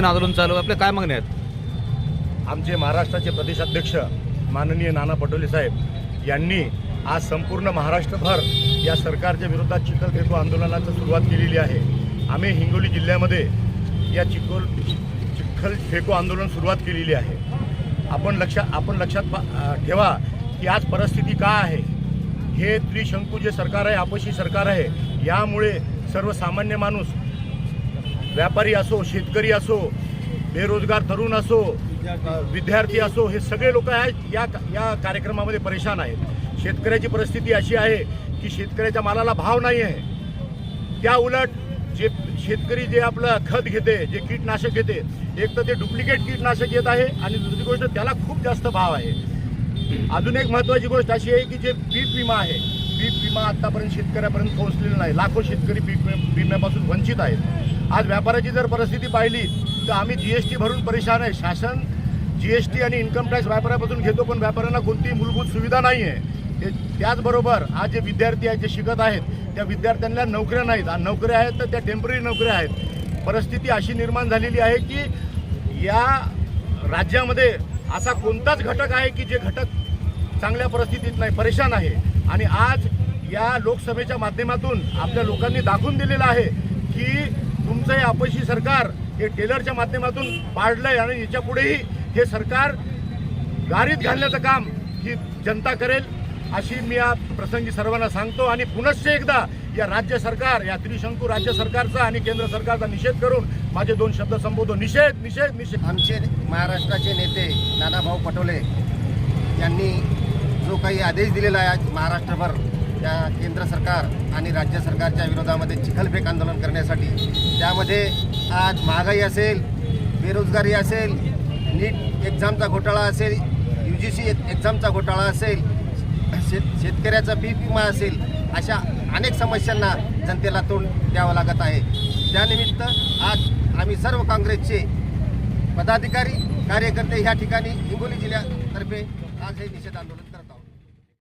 पद्धतीने आंदोलन चालू आहे? आपल्या काय मागण्या आहेत? आमचे महाराष्ट्राचे प्रदेशाध्यक्ष माननीय नाना पटोले साहेब यांनी आज संपूर्ण महाराष्ट्रभर या सरकारच्या विरोधात चिखलफेकू आंदोलनाची सुरुवात केलेली आहे. आम्ही हिंगोली जिल्ह्यामध्ये या चिखोल चिखल फेको आंदोलन सुरुवात केलेली आहे. आपण लक्ष आपण लक्षात ठेवा की आज परिस्थिती का आहे? हे त्रिशंकू जे सरकार आहे आपशी सरकार आहे यामुळे सर्वसामान्य माणूस व्यापारी असो शेतकरी असो बेरोजगार तरुण असो विद्यार्थी असो. हे सगळे लोक आहेत या या कार्यक्रमामध्ये परेशान आहेत. शेतकऱ्याची परिस्थिती अशी आहे की शेतकऱ्याच्या मालाला भाव नाही आहे त्या उलट जे शेतकरी जे आपलं खत घेते जे कीटनाशक घेते एक तर ते डुप्लिकेट कीटनाशक येत आहे आणि दुसरी गोष्ट त्याला खूप जास्त भाव आहे. अजून एक महत्त्वाची गोष्ट अशी आहे की जे पीक विमा आहे पीक विमा आतापर्यंत शेतकऱ्यापर्यंत पोहोचलेला नाही. लाखो शेतकरी पीक विम- विम्यापासून वंचित आहेत. आज व्यापाराची जर परिस्थिती पाहिली तर आम्ही जी एस टी भरून परेशान आहे. शासन जी एस टी आणि इन्कम टॅक्स व्यापाऱ्यापासून घेतो पण व्यापाऱ्यांना कोणतीही मूलभूत सुविधा नाही आहे. त्याचबरोबर आज जे विद्यार्थी आहेत जे शिकत आहेत त्या विद्यार्थ्यांना नोकऱ्या नाहीत. आणि नोकऱ्या आहेत तर त्या टेंपररी नोकऱ्या आहेत. परिस्थिती अशी निर्माण झालेली आहे की या राज्यामध्ये असा कोणताच घटक आहे की जे घटक चांगल्या परिस्थितीत नाही परेशान आहे. आणि आज या लोकसभेच्या माध्यमातून आपल्या लोकांनी दाखवून दिलेलं आहे की तुमचं हे अपयशी सरकार हे टेलरच्या माध्यमातून पाडलंय आणि याच्या पुढेही हे सरकार गारीत घालण्याचं काम ही जनता करेल अशी मी या प्रसंगी सर्वांना सांगतो. आणि पुनश्च एकदा या राज्य सरकार या त्रिशंकू राज्य सरकारचा आणि केंद्र सरकारचा निषेध करून माझे दोन शब्द संबोधतो. निषेध निषेध निषेध. आमचे महाराष्ट्राचे नेते नानाभाऊ पटोले यांनी जो काही आदेश दिलेला आहे आज महाराष्ट्रभर त्या केंद्र सरकार आणि राज्य सरकारच्या विरोधामध्ये चिखलफेक आंदोलन करण्यासाठी. त्यामध्ये आज महागाई असेल बेरोजगारी असेल नीट एक्झामचा घोटाळा असेल यू जी सी एक्झामचा घोटाळा असेल शेत शेतकऱ्याचा पीक विमा असेल अशा अनेक समस्यांना जनतेला तोंड द्यावं लागत आहे. त्यानिमित्त आज आम्ही सर्व काँग्रेसचे पदाधिकारी कार्यकर्ते ह्या ठिकाणी हिंगोली जिल्ह्यातर्फे आज हे निषेध आंदोलन